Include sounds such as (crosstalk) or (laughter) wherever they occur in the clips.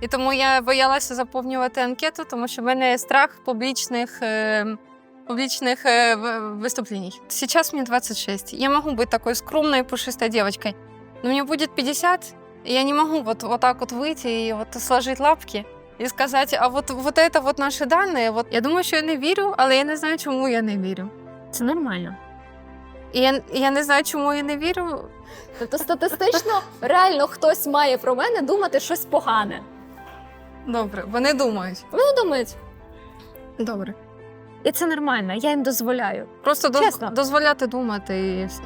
І тому я боялася заповнювати анкету, тому що в мене є страх публічних, е, публічных э, в- выступлений. Сейчас мне 26. Я могу быть такой скромной, пушистой девочкой. Но мне будет 50, и я не могу вот, вот так вот выйти и вот сложить лапки і сказати, а от, вот это вот наші дані. Вот я думаю, що я не вірю, але я не знаю, чому я не вірю. Це нормально. І я, я не знаю, чому я не вірю. Тобто статистично реально хтось має про мене думати щось погане. Добре, вони думають. Вони думають, Добре. і це нормально, я їм дозволяю. Просто Чесно. дозволяти думати і все.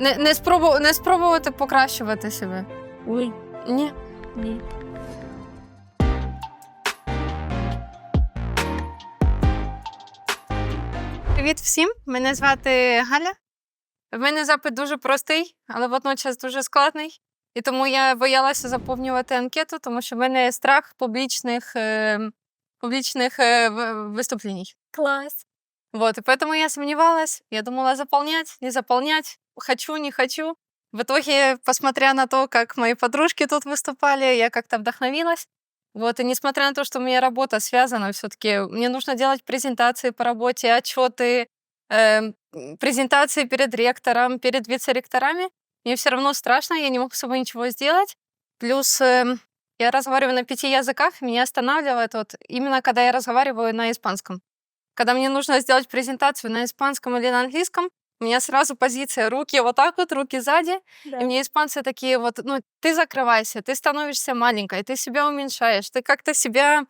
Не, не, спробу, не спробувати покращувати себе. Ой, Ні. ні. Привіт всім! Мене звати Галя. В мене запит дуже простий, але водночас дуже складний. І тому я боялася заповнювати анкету, тому що в мене є страх публічних, е, публічних е, в- виступлень. Клас. Вот, и поэтому я сомневалась. Я думала, заполнять, не заполнять, хочу, не хочу. В итоге, посмотря на то, как мои подружки тут выступали, я как-то вдохновилась. Вот, и несмотря на то, что у меня работа связана, все-таки мне нужно делать презентации по работе, отчеты, эм, презентации перед ректором, перед вице-ректорами, мне все равно страшно, я не могу с собой ничего сделать. Плюс эм, я разговариваю на пяти языках, меня останавливает вот именно когда я разговариваю на испанском. Когда мне нужно сделать презентацию на испанском или на английском, у меня сразу позиция руки вот так вот, руки сзади. И мне испанцы такие вот, ну, ты закрывайся, ты становишься маленькой, ты себя уменьшаешь, ты как-то себя...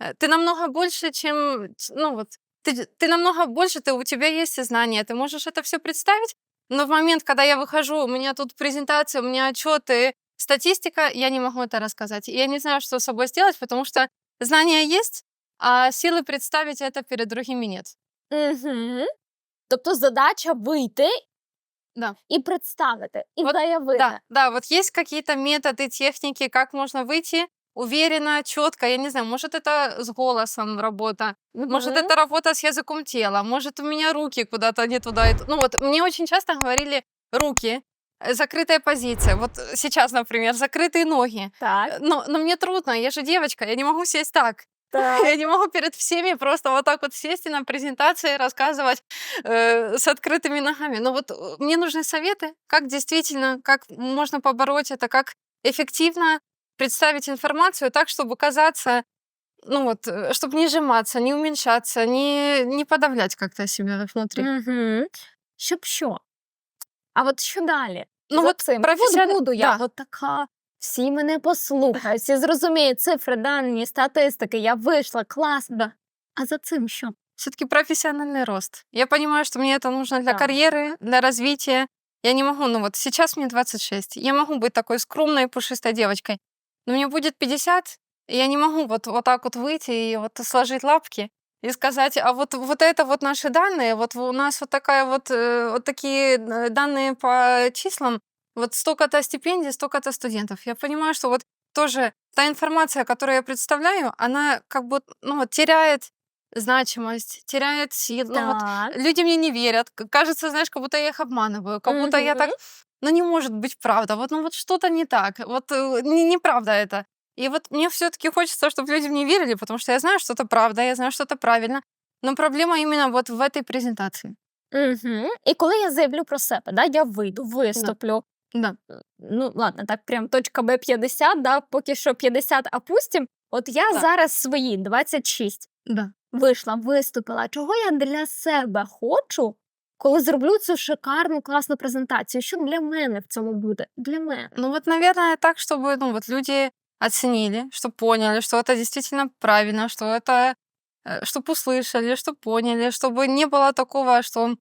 э, Ты намного больше, чем... Ну вот, ты, ты намного больше, ты, у тебя есть знания, ты можешь это все представить, но в момент, когда я выхожу, у меня тут презентация, у меня отчеты, статистика, я не могу это рассказать. И я не знаю, что с собой сделать, потому что знания есть, а силы представить это перед другими нет. Угу. Тобто задача вийти Да. і представити, і От, заявити. Да, да, вот есть какие-то методы, техники, как можно выйти уверенно, четко, я не знаю, может это с голосом работа, может Мгм. это работа с языком тела, может у меня руки куда-то не туда. Ну вот мне очень часто говорили руки, э, закрытая позиция. Вот сейчас, например, закрытые ноги. Так. Но, но мне трудно, я же девочка, я не могу сесть так. (laughs) так. Я не могу перед всеми просто вот так вот сесть и на презентации рассказывать э, с открытыми ногами. Но вот э, мне нужны советы, как действительно, как можно побороть это, как эффективно представить информацию так, чтобы казаться, ну вот, чтобы не сжиматься, не уменьшаться, не, не подавлять как-то себя внутри. Угу. Щоб що? А от що далі? Ну За вот цим. професіоне- От буду я Да. от така. Всі мене послухають, всі зрозуміють цифри, дані, статистики. Я вийшла, клас. Да. А за цим що? все-таки профессиональный рост. Я понимаю, что мне это нужно для Да. карьеры, для развития. Я не могу, ну вот сейчас мне 26. Я могу быть такой скромной, пушистой девочкой. Но мне будет 50, и я не могу вот, вот так вот выйти и вот сложить лапки и сказать, а вот, вот это вот наши данные, вот у нас вот такая вот, э, вот такие данные по числам, вот столько-то стипендий, столько-то студентов. Я понимаю, что вот тоже та информация, которую я представляю, она как бы, ну вот теряет значимость, теряет силу. Ну, вот люди мне не верят. Кажется, знаешь, как будто я их обманываю, как будто я так... Мгм. Ну, не может быть правда. Вот, ну, вот что-то не так. Вот э, не, неправда это. И вот мне все-таки хочется, чтобы люди мне верили, потому что я знаю, что это правда, я знаю, что это правильно. Но проблема именно вот в этой презентации. Угу. І коли я заявлю про себе, да, я вийду, виступлю. Да. Ну, ладно, так прям точка Б 50, да, поки що 50 опустим. От я Так. зараз свої 26 Да. вийшла, виступила. Чого я для себе хочу, коли зроблю цю шикарну класну презентацію? Що для мене в цьому буде? Для мене. Ну вот, наверное, так, чтобы ну, вот люди оценили, что поняли, что это действительно правильно, что это, чтобы услышали, что поняли, чтобы не было такого, что,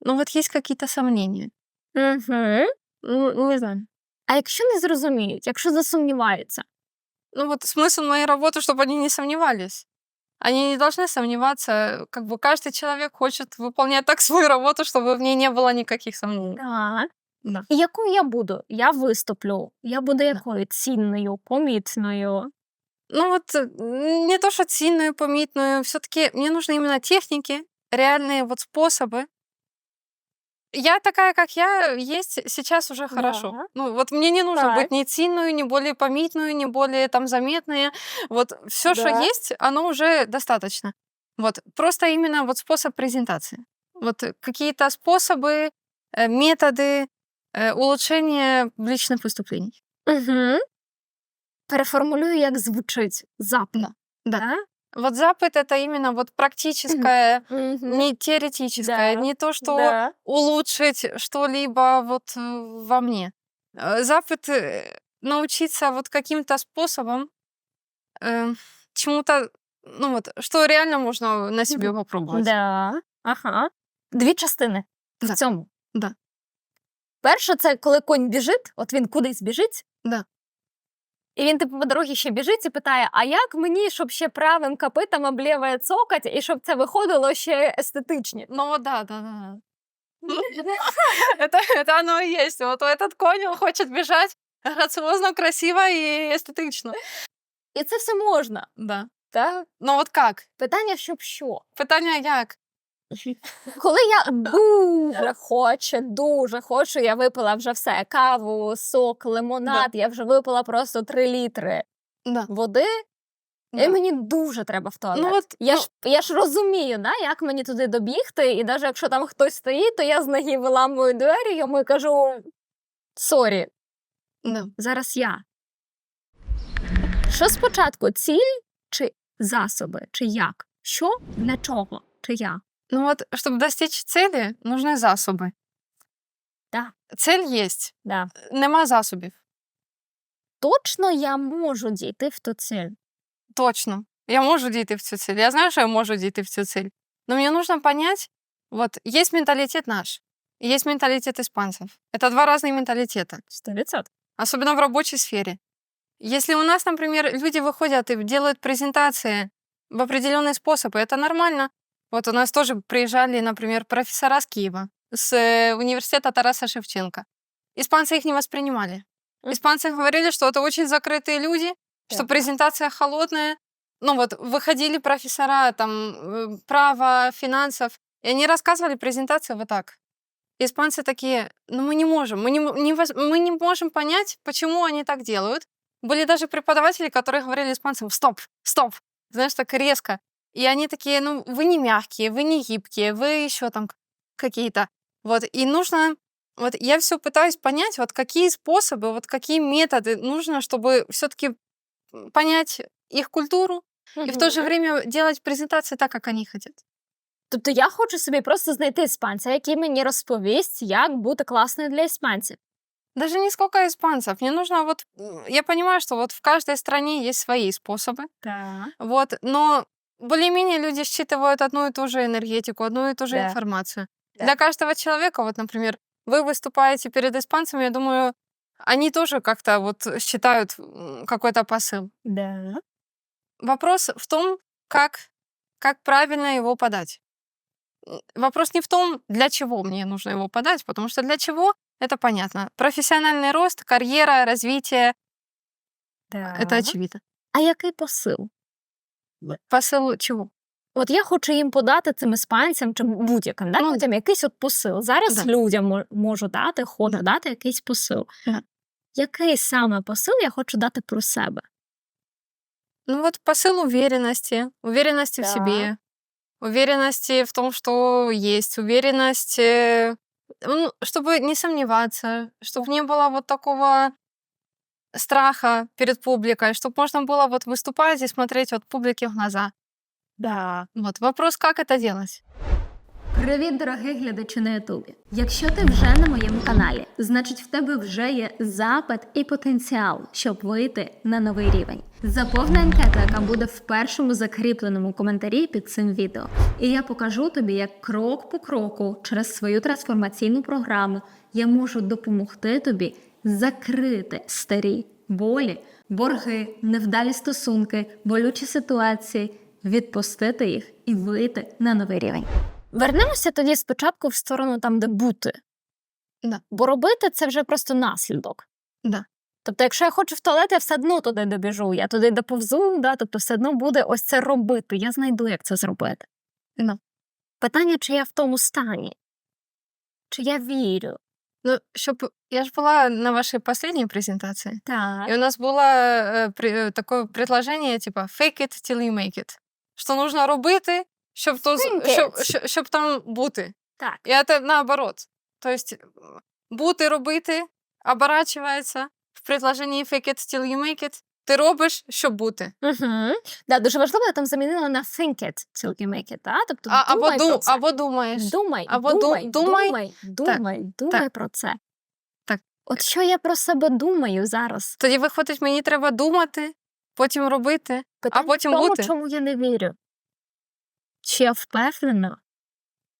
ну вот есть какие-то сомнения. Угу. Ну, не знаю. А якщо не зрозуміють, якщо засумніваються, Ну вот смысл моей работы, чтобы они не сомневались. Они не должны сомневаться. Как бы каждый человек хочет выполнять так свою (laughs) работу, чтобы в ней не было никаких сомнений. так. Да. І якою я буду? Я виступлю. Я буду якою цінною, помітною. Ну вот э, не то, что сильную, помитную, все-таки мне нужны именно техники, реальные вот способы Я такая, как я, есть сейчас уже хорошо. Да. Ну, вот мне не нужно Так. быть ни цинную, ни более помитную, ни более там заметные. Вот все, что Да. есть, оно уже достаточно. Вот просто именно вот способ презентации. Вот какие-то способы, э, методы э, улучшения личных выступлений. Угу. Переформулюю, як звучить запит. Да, да. Вот запыт это именно вот практическое, Мгм. не теоретическое, Да, не то, что Да. улучшить что-либо вот э, во мне. Э, Запыт э, научиться вот каким-то способом э, чему-то, ну вот, что реально можно на себе попробовать. Да. Ага. Дві частини в Да. цьому. Да. Перше, це коли конь біжить, от він кудись біжить. Да. І він типу по дорозі ще біжить і питає: а як мені, щоб ще правим копитом облєває цокать, і щоб це виходило ще естетичні? Ну вот да, да, да. (laughs) это, это оно и есть. Вот этот конь, он хочет бежать грациозно, красиво и эстетично. І це все можна. Да. Так? Но вот как? Питання, щоб що? Питання як? Коли я дуже хочу, дуже хочу, я випила вже все: каву, сок, лимонад, я вже випила просто три літри Да. води, і мені дуже треба в туалет. Ну от, Я ну, ж я ж розумію, да, як мені туди добігти, і навіть якщо там хтось стоїть, то я з ноги виламую двері, йому і кажу сорі, да. зараз я. Що спочатку, ціль чи засоби, чи як? Що для чого? Чи як? Ну вот, чтобы достичь цели, нужны засоби. Да. Цель есть, Да. нема засобів. Точно я можу дійти в ту ціль. Точно. Я можу дійти в цю цель. Я знаю, що я можу дійти в цю цель. Но мне нужно понять, вот есть менталитет наш, и есть менталитет испанцев. Это два разные менталитета. 100%. особенно в рабочей сфере. Если у нас, например, люди выходят и делают презентации в определенные способы, это нормально. вот у нас тоже приезжали, например, профессора с Киева, с э, университета Тараса Шевченко. Испанцы их не воспринимали. Испанцы говорили, что это очень закрытые люди, что презентация холодная. Ну вот, выходили профессора там э, права, финансов, и они рассказывали презентацию вот так. Испанцы такие, ну мы не можем, мы не, не мы не можем понять, почему они так делают. Были даже преподаватели, которые говорили испанцам, стоп, стоп, знаешь, так резко. И они такие, ну вы не мягкие, вы не гибкие, вы еще там к- какие-то. Вот, и нужно, вот я все пытаюсь понять, вот какие способы, вот какие методы нужно, чтобы все-таки понять их культуру и в то же время делать презентации так, как они хотят. Тобто я хочу собі просто знайти іспанця, який мені розповість, як бути класною для іспанців. Даже не сколько испанцев. Мне нужно вот... м, Я понимаю, что вот в каждой стране есть свои способы. Так. Вот, но более-менее люди считывают одну и ту же энергетику, одну и ту же Да. информацию. Да. Для каждого человека, вот, например, вы выступаете перед испанцами, я думаю, они тоже как-то вот считают какой-то посыл. Да. Вопрос в том, как, как правильно его подать. Вопрос не в том, для чего мне нужно его подать, потому что для чего это понятно. Профессиональный рост, карьера, развитие Так. это очевидно. А який посил? Посыл чего? От я хочу їм подати цим іспанцям чи будь-яким да, Ну, людям якийсь от посил. Зараз Да. людям мо- можу дати, хочу Да. дати якийсь посил. Да. Який саме посил я хочу дати про себе? Ну вот посыл уверенности, уверенности в Да. себе, уверенности в том, что есть, уверенность, э, ну, чтобы не сомневаться, чтобы не было вот такого страха перед публикой, чтобы можно было вот выступать и смотреть вот публике в глаза. Да. Вот вопрос, как это делать? Привіт, дорогий глядачі на Ютубі. Якщо ти вже на моєму каналі, значить в тебе вже є запит і потенціал, щоб вийти на новий рівень. Заповни анкету, яка буде в першому закріпленому коментарі під цим відео. І я покажу тобі, як крок по кроку через свою трансформаційну програму я можу допомогти тобі закрити старі болі, борги, невдалі стосунки, болючі ситуації, відпустити їх і вийти на новий рівень. Вернемося тоді спочатку в сторону там, де бути. Да. Бо робити це вже просто наслідок. Да. Тобто, якщо я хочу в туалет, я все одно туди добіжу, я туди доповзу, да, тобто все одно буде ось це робити. Я знайду, як це зробити. Да. Питання, чи я в тому стані. Чи я вірю? Ну, щоб я ж була на вашій останній презентації, Так. и у нас было э, при- э, такое предложение, типа fake it till you make it. Що нужно робити, щоб, то, з- Think щоб, it. щоб, щоб там бути. Так. І це наоборот. Тобто бути, робити, оборачується в предложенні fake it till you make it. Ти робиш, щоб бути. Угу. Да, дуже важливо, я там замінила на think it till you make it, так? Тобто А, або, про це. або думаєш. Думай, Або ду- думай, думай. думай, думай, думай так. про це. Так. От що я про себе думаю зараз? Тоді виходить, мені треба думати, потім робити. Питання потім в тому, бути. чому я не вірю. Чи я впевнена,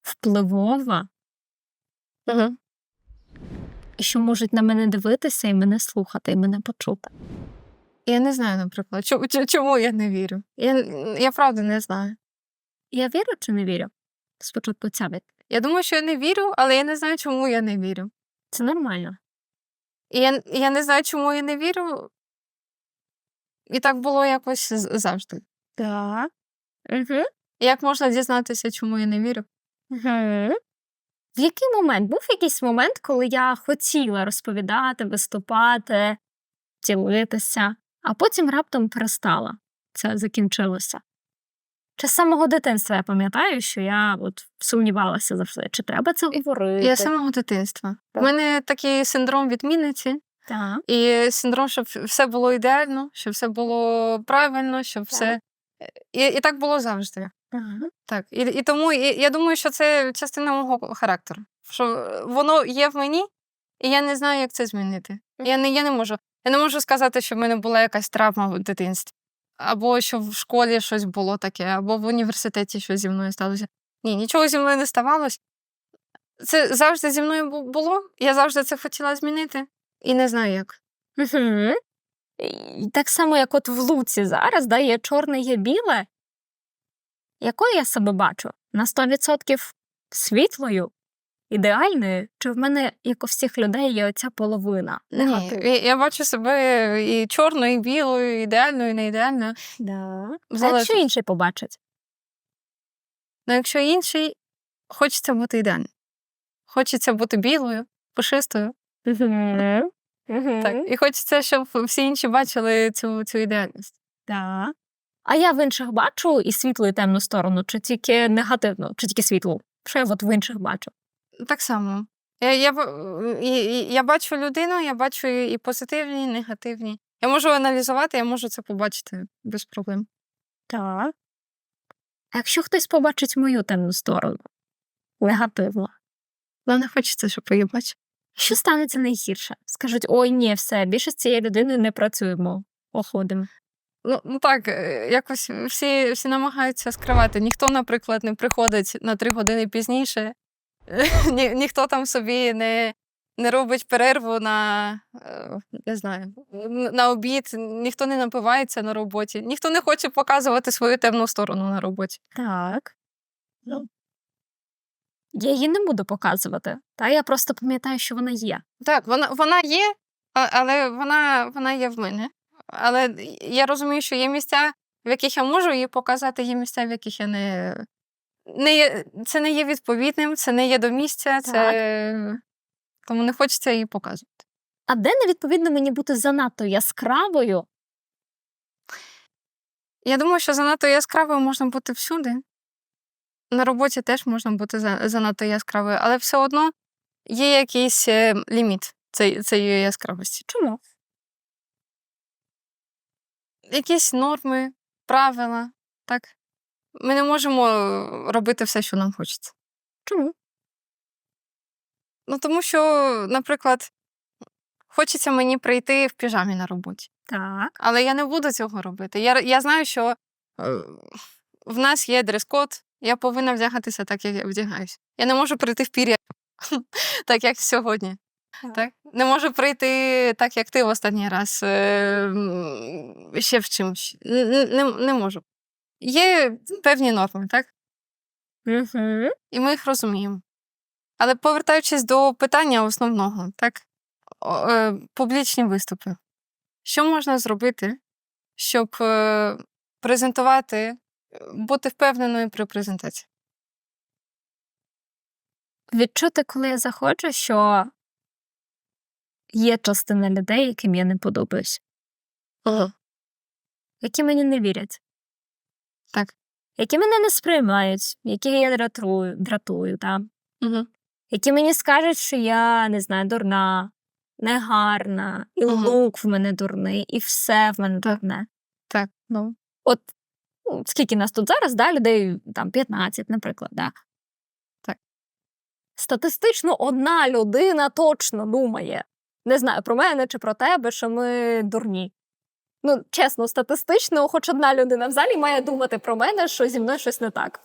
впливова, Угу. і що можуть на мене дивитися і мене слухати, і мене почути? Я не знаю, наприклад, чому, чому я не вірю. Я, я правда не знаю. Я вірю чи не вірю? Спочатку ця відповідь. Я думаю, що я не вірю, але я не знаю, чому я не вірю. Це нормально. І я, я не знаю, чому я не вірю. І так було якось завжди. Так. Угу. Як можна дізнатися, чому я не вірю? Угу. В який момент? Був якийсь момент, коли я хотіла розповідати, виступати, ділитися, а потім раптом перестала. Це закінчилося. Чи з самого дитинства я пам'ятаю, що я от сумнівалася завжди, чи треба це говорити? Я з самого дитинства. У мене такий синдром відмінниці, Так. і синдром, щоб все було ідеально, щоб все було правильно, щоб все. І, і так було завжди. Ага. Так. І, і тому і, я думаю, що це частина мого характеру. Що воно є в мені, і я не знаю, як це змінити. Я не, я не можу. Я не можу сказати, що в мене була якась травма в дитинстві, або що в школі щось було таке, або в університеті щось зі мною сталося. Ні, нічого зі мною не ставалось. Це завжди зі мною було. Я завжди це хотіла змінити, і не знаю як. І так само, як от в луці зараз, да, є чорне, є біле. Якою я себе бачу? На 100% світлою, ідеальною, чи в мене, як у всіх людей, є оця половина? Ні, я, я бачу себе і чорною, і білою, і ідеальною, і не ідеальною. Да. А якщо інший побачить? Ну, якщо інший, хочеться бути ідеальним. Хочеться бути білою, пушистою. Так. І хочеться, щоб всі інші бачили цю, цю ідеальність. Так. А я в інших бачу і світлу, і темну сторону, чи тільки негативну, чи тільки світлу? Що я от в інших бачу? Так само. Я, я, і- я бачу людину, я бачу і позитивні, і негативні. Я можу аналізувати, я можу це побачити без проблем. Так. А якщо хтось побачить мою темну сторону, негативно, Головне, хочеться, щоб її бачив. що станеться найгірше? Скажуть, ой, ні, все, більше з цією людиною не працюємо, уходимо. Ну, ну так, е, якось всі, всі намагаються скривати. Ніхто, наприклад, не приходить на три години пізніше. (laughs) Ні, ніхто там собі не, не робить перерву на, е, не знаю, на обід, ніхто не напивається на роботі, ніхто не хоче показувати свою темну сторону на роботі. Так. Ну. Я її не буду показувати, та я просто пам'ятаю, що вона є. Так, вона, вона є, але вона, вона є в мене. Але я розумію, що є місця, в яких я можу її показати, є місця, в яких я не. Не є, це не є відповідним, це не є до місця, це... тому не хочеться її показувати. А де невідповідно мені бути занадто яскравою? Я думаю, що занадто яскравою можна бути всюди. На роботі теж можна бути занадто яскравою, але все одно є якийсь е, ліміт цієї цієї яскравості. Чому? якісь норми, правила, так? Ми не можемо робити все, що нам хочеться. Чому? Ну, тому що, наприклад, хочеться мені прийти в піжамі на роботі, Так. але я не буду цього робити. Я, я знаю, що е, в нас є дрес-код, я повинна вдягатися так, як я вдягаюся. Я не можу прийти в пір'я, (laughs) так як сьогодні. Так. Так? Не можу прийти так, як ти в останній раз е, ще в чимось. Н- н- Не, не можу. Є певні норми, так? Угу. І ми їх розуміємо. Але повертаючись до питання основного, так? Е, публічні виступи. Що можна зробити, щоб е, презентувати, е, бути впевненою при презентації? Відчути, коли я заходжу, що є частина людей, яким я не подобаюсь, Ага. які мені не вірять. Так. Які мене не сприймають, які я дратую, дратую там. Угу. які мені скажуть, що я не знаю, дурна, негарна, і Мгм. лук в мене дурний, і все в мене Так. дурне. Так, ну. От ну, скільки нас тут зараз, да, людей там 15, наприклад, да. Так. Статистично одна людина точно думає, не знаю, про мене чи про тебе, що ми дурні. Ну, чесно, статистично, хоч одна людина в залі має думати про мене, що зі мною щось не так.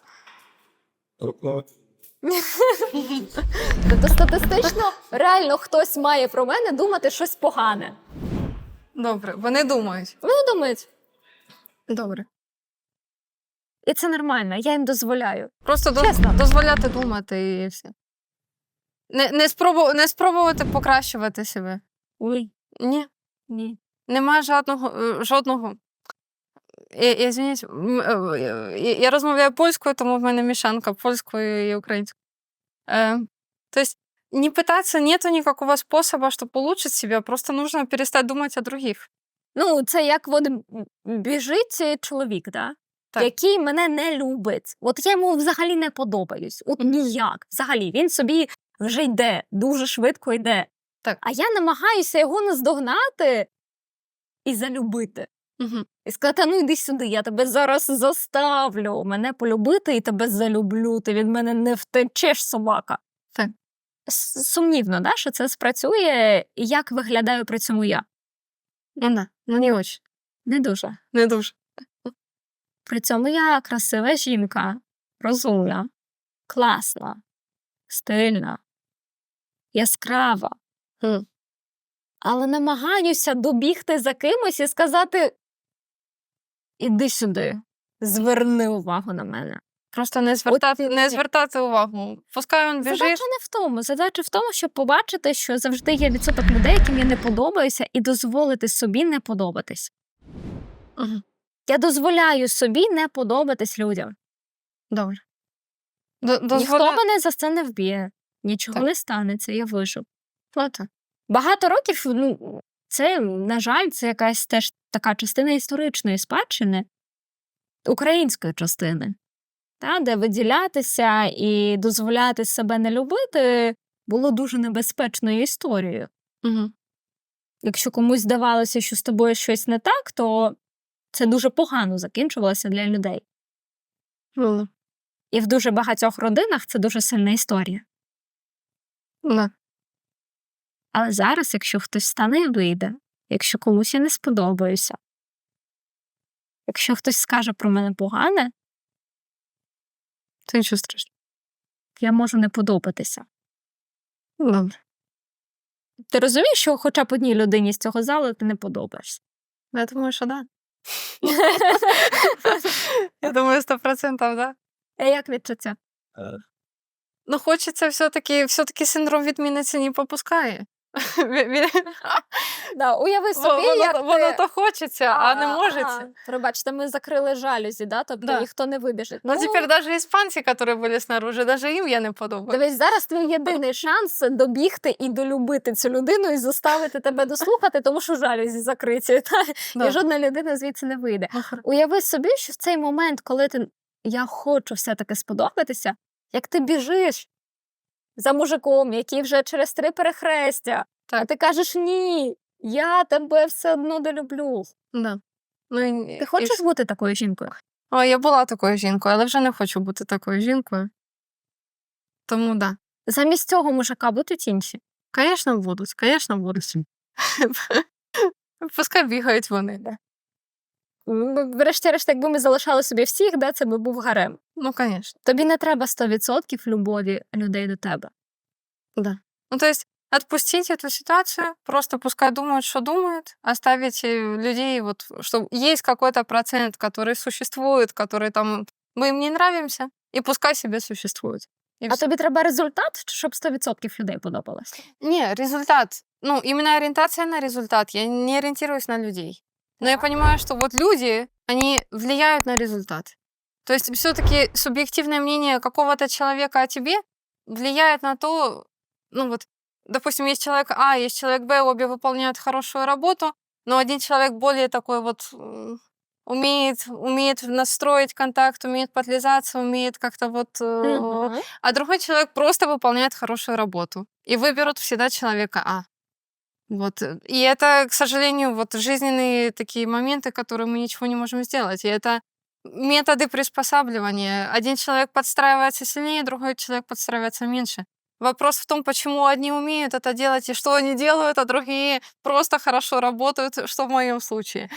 Тобто статистично реально хтось має про мене думати щось погане. Добре, вони думають. Вони думають, Добре. і це нормально, я їм дозволяю. Просто доз- Чесно. дозволяти думати і все. Не, не, спробу, не спробувати покращувати себе. Ой, Ні. ні. Немає жодного. е, жодного. Я, я, извиняюсь, м, е, я, я розмовляю польською, тому в мене мішанка польською і українською. Е, то есть не пытаться, нету никакого способа, чтобы улучшить себя, просто нужно перестать думать о других. Ну, це як от біжить чоловік, да? Так. який мене не любить. От я йому взагалі не подобаюсь. От ніяк. Взагалі, він собі вже йде, дуже швидко йде. Так. А я намагаюся його наздогнати і залюбити. Угу. І сказати, ну йди сюди, я тебе зараз заставлю мене полюбити і тебе залюблю. Ти від мене не втечеш, собака. Так. Сумнівно, да, що це спрацює, як виглядаю при цьому я? Ну да, ну не очень. Не дуже. Не дуже. При цьому я красива жінка, розумна, класна, стильна, яскрава. Мгм. Але намагаюся добігти за кимось і сказати: іди сюди, зверни увагу на мене. Просто не звертати, ти- не звертати увагу. Пускай він біжить. Задача не в тому. Задача в тому, щоб побачити, що завжди є відсоток людей, яким я не подобаюся, і дозволити собі не подобатись. Мгм. Я дозволяю собі не подобатись людям. Добре. До, Ніхто мене за це не вб'є, нічого Так. не станеться, я вижив. Ну, так. Багато років, ну, це, на жаль, це якась теж така частина історичної спадщини, української частини, та, де виділятися і дозволяти себе не любити було дуже небезпечною історією. Угу. Якщо комусь здавалося, що з тобою щось не так, то це дуже погано закінчувалося для людей. Ну, І в дуже багатьох родинах це дуже сильна історія. да. Але зараз, якщо хтось стане і вийде, якщо комусь я не сподобаюся, якщо хтось скаже про мене погане, Це нічого страшного. я можу не подобатися. Добре. Ти розумієш, що хоча б одній людині з цього залу ти не подобаєшся? Я думаю, що да. (laughs) Я думаю, сто процентів, да. А як відчуття? Ну, хочеться все-таки, все-таки синдром відмінниці не попускає. (laughs) (laughs) Да, уяви собі, Воно, як ти... воно то хочеться, а не Ага, можеться. Пробачте, ми закрили жалюзі, да? тобто Да. ніхто не вибіжить. Ну, тепер навіть іспанці, які були снаружи, навіть їм я не подобаю. Дивись, зараз твій єдиний шанс добігти і долюбити цю людину і заставити тебе дослухати, тому що жалюзі закриті. Та? Да. І жодна людина звідси не вийде. Ну, Уяви собі, що в цей момент, коли ти я хочу все-таки сподобатися, як ти біжиш за мужиком, який вже через три перехрестя, а ти кажеш ні, я тебе все одно долюблю. Да. Ну, і- Ти і хочеш бути такою жінкою? О, я була такою жінкою, але вже не хочу бути такою жінкою. Тому да. Замість цього мужика будуть інші. Звісно, будуть, звісно, будуть. (laughs) Пускай бігають вони. Да. Врешті-решт, якби ми залишали собі всіх, да, це би був гарем. Ну, звісно. Тобі не треба 100% любові людей до тебе. Да. Ну, то есть отпустить эту ситуацию, просто пускай думают, что думают, оставить э, людей, вот, что есть какой-то процент, который существует, который там, мы им не нравимся, и пускай себе существует. И А тобі треба результат, щоб 100% людей подобалося? Не, результат. Ну, именно ориентация на результат. Я не ориентируюсь на людей. Но я понимаю, что вот люди, они влияют на результат. То есть все-таки субъективное мнение какого-то человека о тебе влияет на то, ну вот, допустим, есть человек А, есть человек Б, обе выполняют хорошую работу, но один человек более такой вот умеет, умеет настроить контакт, умеет подлизаться, умеет как-то вот... Мгм. А другой человек просто выполняет хорошую работу. И выберут всегда человека А. Вот. э, И это, к сожалению, вот жизненные такие моменты, которые мы ничего не можем сделать. И это методы приспосабливания. Один человек подстраивается сильнее, другой человек подстраивается меньше. Вопрос в том, почему одни умеют это делать и что они делают, а другие просто хорошо работают, что в моем случае.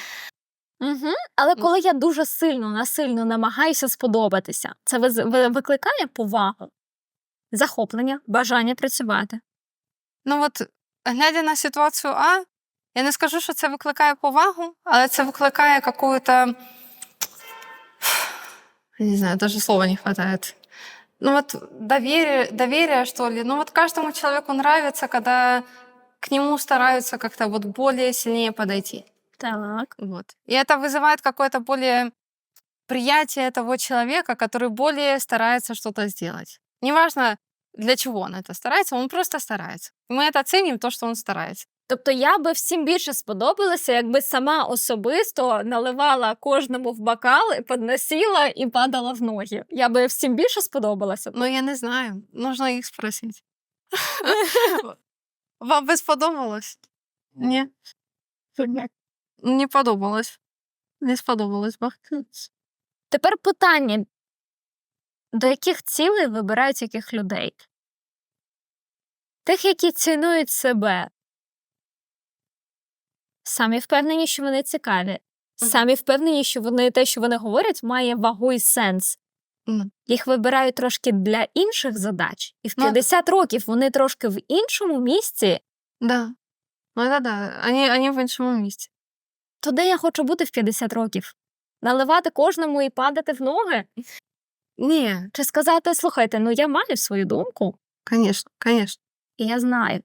Угу. Але коли я дуже сильно, насильно намагаюся сподобатися, це викликає повагу, захоплення, бажання працювати. Ну от, глядя на ситуацію А, я не скажу, що це викликає повагу, але це викликає какую-то. Я не знаю, даже слова не хватает Ну вот доверие, доверие, что ли. Ну вот каждому человеку нравится, когда к нему стараются как-то вот более сильнее подойти. Так. Вот. И это вызывает какое-то более приятие того человека, который более старается что-то сделать. Неважно, для чего он это старается, он просто старается. Мы это ценим, то, что он старается. Тобто я би всім більше сподобалася, якби сама особисто наливала кожному в бокал, і підносила і падала в ноги. Я би всім більше сподобалася. Но я не знаю, нужно их спросить. (laughs) Вам би сподобалось? Ні. Не подобалось. Не сподобалось би. Тепер питання: до яких цілей вибирають яких людей? Тих, які цінують себе. Самі впевнені, що вони цікаві. Самі впевнені, що вони те, що вони говорять, має вагу і сенс. Ну. Їх вибирають трошки для інших задач, і в Ну, 50 років вони трошки в іншому місці. Да. Ну это да. Они, они в іншому місці. То де я хочу бути в 50 років? Наливати кожному і падати в ноги? Ні, Чи сказати, слухайте, ну я маю свою думку, конечно, конечно. і я знаю.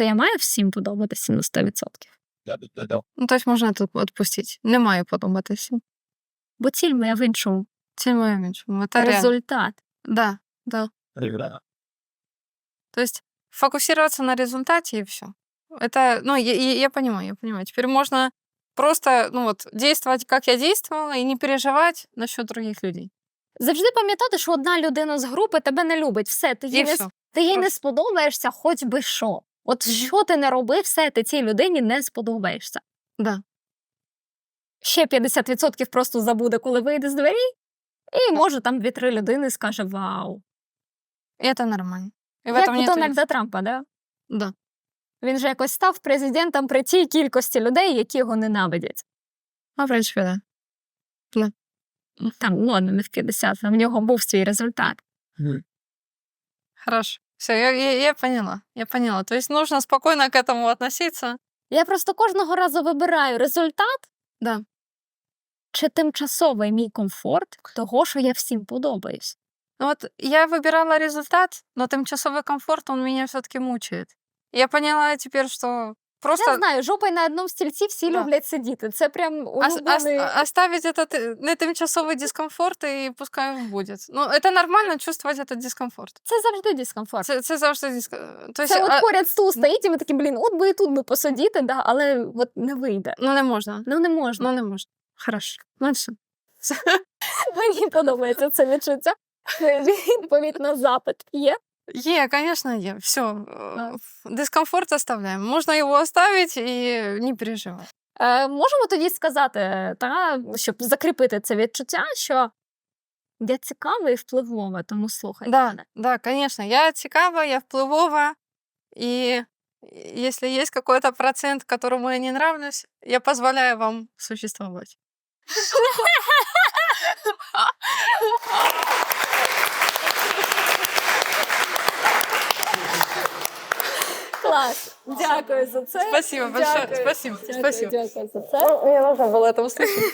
То я маю всім подобатися на 100%. Ну, тобто можна тут відпустити. Не маю подобатися. Бо ціль моя в іншому. Це моє меншому. Це реально. Результат. Да, да. То есть фокусироваться на результате и все. Это, ну, я, я- я понимаю, я понимаю. Теперь можно просто, ну вот, действовать, как я действовала, и не переживать насчет других людей. Завжди пам'ятати, що одна людина з групи тебе не любить. Все, ти їй, И не, все. ти їй не Просто. сподобаєшся, хоч би що. От що ти не роби, все, ти цій людині не сподобаєшся. Да. Ще 50% просто забуде, коли вийде з дверей, і може там 2-3 людини скаже Вау. Это нормально. И в Як у. Дональда Трампа, да? Да. Він же якось став президентом при тій кількості людей, які його ненавидять. А, в принципе, да. Там, ну, не в 50, а в нього був свій результат. Хорошо. Все, я, я, я поняла. Я поняла. То есть нужно спокойно к этому относиться. Я просто кожного разу вибираю результат Да. чи тимчасовий мій комфорт того, що я всім подобаюсь. Ну вот я выбирала результат, но тимчасовый комфорт, он меня все-таки мучает. Я поняла теперь, что просто Я знаю, жопою на одному стільці всі Да. люблять сидіти. Це прям ос- улюблений... ос- оставить этот э, не тимчасовый дискомфорт, и пускай он будет. Ну, это нормально чувствовать этот дискомфорт. Це завжди дискомфорт. Це, Це, це завжди диск... То есть, от а, поряд стул стоїть, і ми такі, блін, от би і тут би посидіти, да, але от не вийде. ну, не можна. Ну не можна. Ну, не можна. Хорошо. Ну, все. Мені подобається це відчуття. Відповідь на запит є. Є, конечно, є. Все. Дискомфорт оставляем. Можна його оставить і не переживати. Е, можемо тоді сказати, та, щоб закріпити це відчуття, що я цікава і впливова, тому слухай. Да, да, конечно. Я цікава, я впливова. И если есть какой-то процент, которому я не нравлюсь, я позволяю вам существовать. (laughs) (laughs) Клас. Дякую за це. Спасибо большое. Дякую. Спасибо. Дякую, Спасибо. дякую за це. Ну, Мне нужно было это услышать.